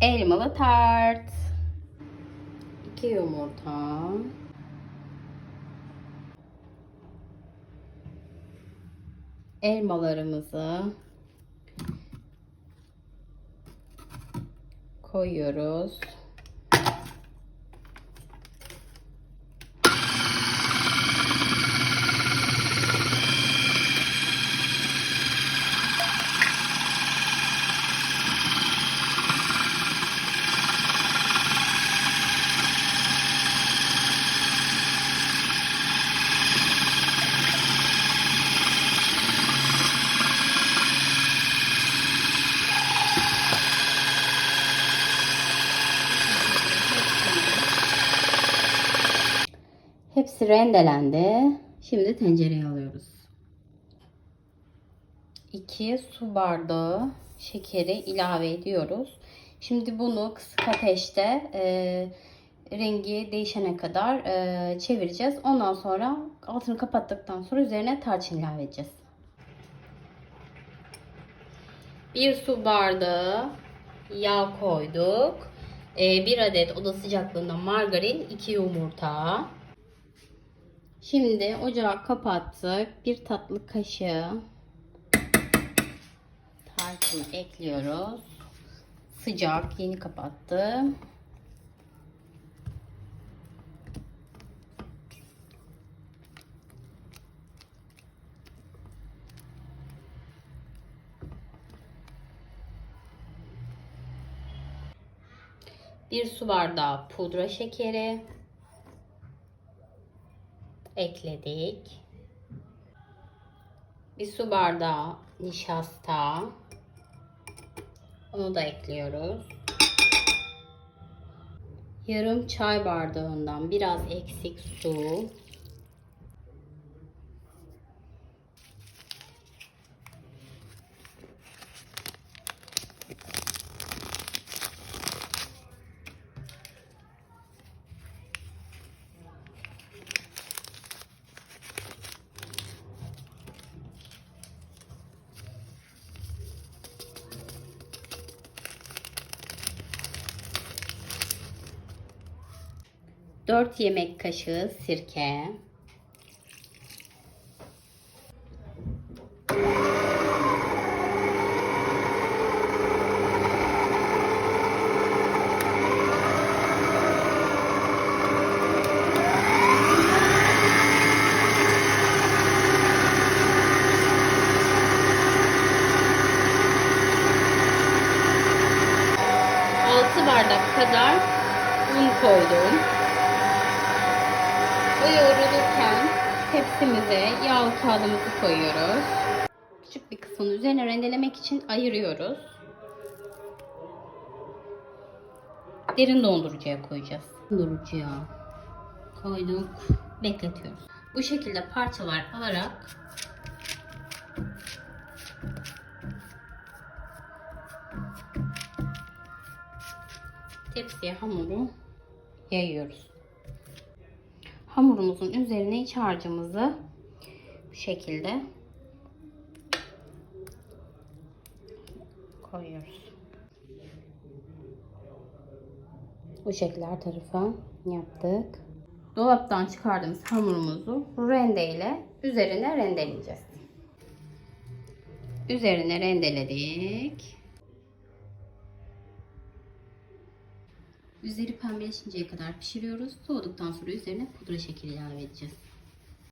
elmalı tart. 2 yumurta. Elmalarımızı koyuyoruz. Hepsi rendelendi. Şimdi tencereye alıyoruz. 2 su bardağı şekeri ilave ediyoruz. Şimdi bunu kısık ateşte e, rengi değişene kadar e, çevireceğiz. Ondan sonra altını kapattıktan sonra üzerine tarçın ilave edeceğiz. 1 su bardağı yağ koyduk. 1 adet oda sıcaklığında margarin, 2 yumurta. Şimdi ocağı kapattık. Bir tatlı kaşığı tarçını ekliyoruz. Sıcak, yeni kapattım. Bir su bardağı pudra şekeri ekledik. Bir su bardağı nişasta. Onu da ekliyoruz. Yarım çay bardağından biraz eksik su. Dört yemek kaşığı sirke. Bardak kadar un koydum. Bu yoğrulurken tepsimize yağlı kağıdımızı koyuyoruz. Küçük bir kısmını üzerine rendelemek için ayırıyoruz. Derin dondurucuya koyacağız. Dondurucuya koyduk. Bekletiyoruz. Bu şekilde parçalar alarak tepsiye hamuru yayıyoruz. Hamurumuzun üzerine iç harcımızı bu şekilde koyuyoruz. Bu şekilde her tarafa yaptık. Dolaptan çıkardığımız hamurumuzu rende ile üzerine rendeleyeceğiz. Üzerine rendeledik. Üzeri pembeleşinceye kadar pişiriyoruz. Soğuduktan sonra üzerine pudra şekeri ilave edeceğiz.